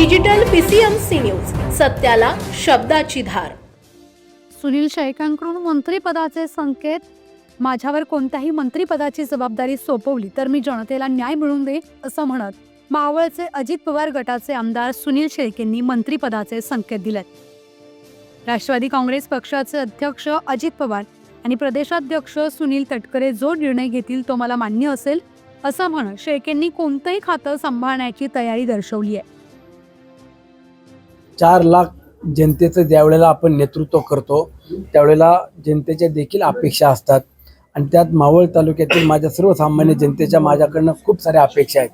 Digital PCMC news सत्याला शब्दाची धार. सुनील शेळकांकडून मंत्रीपदाचे संकेत. माझ्यावर कोणत्याही मंत्रीपदाची जबाबदारी सोपवली तर मी जनतेला न्याय मिळवून देईन असं म्हणत मावळचे अजित पवार गटाचे आमदार सुनील शेळकेंनी मंत्रीपदाचे संकेत दिलेत. राष्ट्रवादी काँग्रेस पक्षाचे अध्यक्ष अजित पवार आणि प्रदेशाध्यक्ष सुनील तटकरे जो निर्णय घेतील तो मला मान्य असेल असं म्हणत शेळकेंनी कोणतंही खातं सांभाळण्याची तयारी दर्शवली आहे. चार लाख जनतेचं ज्यावेळेला आपण नेतृत्व करतो त्यावेळेला जनतेच्या देखील अपेक्षा असतात. आणि त्यात मावळ तालुक्यातील माझ्या सर्वसामान्य जनतेच्या माझ्याकडनं खूप साऱ्या अपेक्षा आहेत.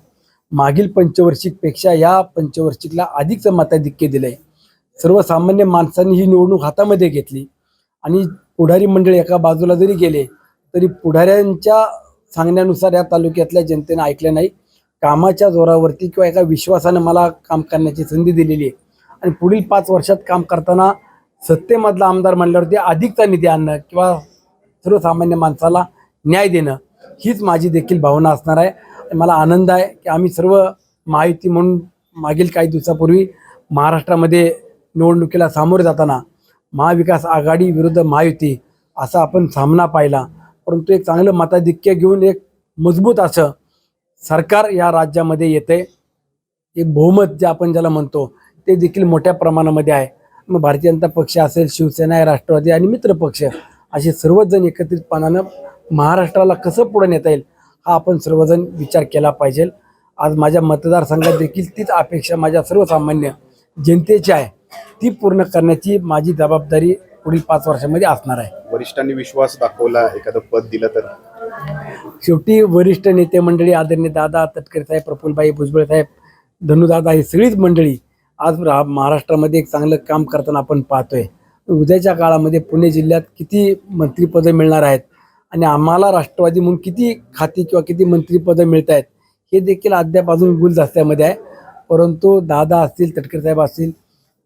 मागील पंचवर्षिकपेक्षा या पंचवर्षिकला अधिकचं मताधिक्य दिलं आहे सर्वसामान्य माणसांनी ही निवडणूक हातामध्ये घेतली. आणि पुढारी मंडळी एका बाजूला जरी गेले तरी पुढाऱ्यांच्या सांगण्यानुसार या तालुक्यातल्या जनतेनं ऐकलं नाही. कामाच्या जोरावरती किंवा एका विश्वासानं मला काम करण्याची संधी दिलेली आहे. आणि पुढील पाच वर्षात काम करताना सत्तेमधला आमदार म्हणल्यावरती अधिकचा निधी आणणं किंवा सर्वसामान्य माणसाला न्याय देणं हीच माझी देखील भावना असणार आहे. आणि मला आनंद आहे की आम्ही सर्व माहिती म्हणून मागील काही दिवसापूर्वी महाराष्ट्रामध्ये निवडणुकीला सामोरे जाताना महाविकास आघाडी विरुद्ध महायुती असा आपण सामना पाहिला. परंतु एक चांगलं मताधिक्य घेऊन एक मजबूत असं सरकार या राज्यामध्ये येते एक बहुमत जे आपण ज्याला म्हणतो ते देखील मोठ्या प्रमाणामध्ये आहे. मग भारतीय जनता पक्ष असेल शिवसेना आहे राष्ट्रवादी आणि मित्र पक्ष असे सर्वच जण एकत्रितपणानं महाराष्ट्राला कसं पुढे नेता येईल हा आपण सर्वजण विचार केला पाहिजे. आज माझ्या मतदारसंघात देखील तीच अपेक्षा माझ्या सर्वसामान्य जनतेची आहे. ती पूर्ण करण्याची माझी जबाबदारी पुढील पाच वर्षामध्ये असणार आहे. वरिष्ठांनी विश्वास दाखवला एखादं पद दिलं तर? शेवटी वरिष्ठ नेते मंडळी आदरणीय दादा तटकरे साहेब प्रफुल्लभाई भुजबळ साहेब धनुदादा ही सगळीच मंडळी आज महाराष्ट्रामध्ये एक चांगलं काम करताना आपण पाहतोय. उद्याच्या काळामध्ये पुणे जिल्ह्यात किती मंत्रिपदं मिळणार आहेत? आणि आम्हाला राष्ट्रवादी म्हणून किती खाती किंवा किती मंत्रिपदं मिळत आहेत हे देखील अद्याप अजून गुलदस्त्यामध्ये आहे. परंतु दादा असतील तटकरे साहेब असतील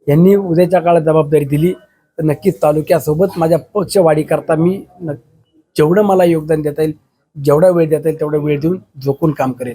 यांनी उद्याच्या काळात जबाबदारी दिली. तर नक्कीच तालुक्यासोबत माझ्या पक्षवाढीकरता मी न जेवढं मला योगदान देता येईल जेवढा वेळ देता येईल तेवढा वेळ देऊन झोकून काम करेल.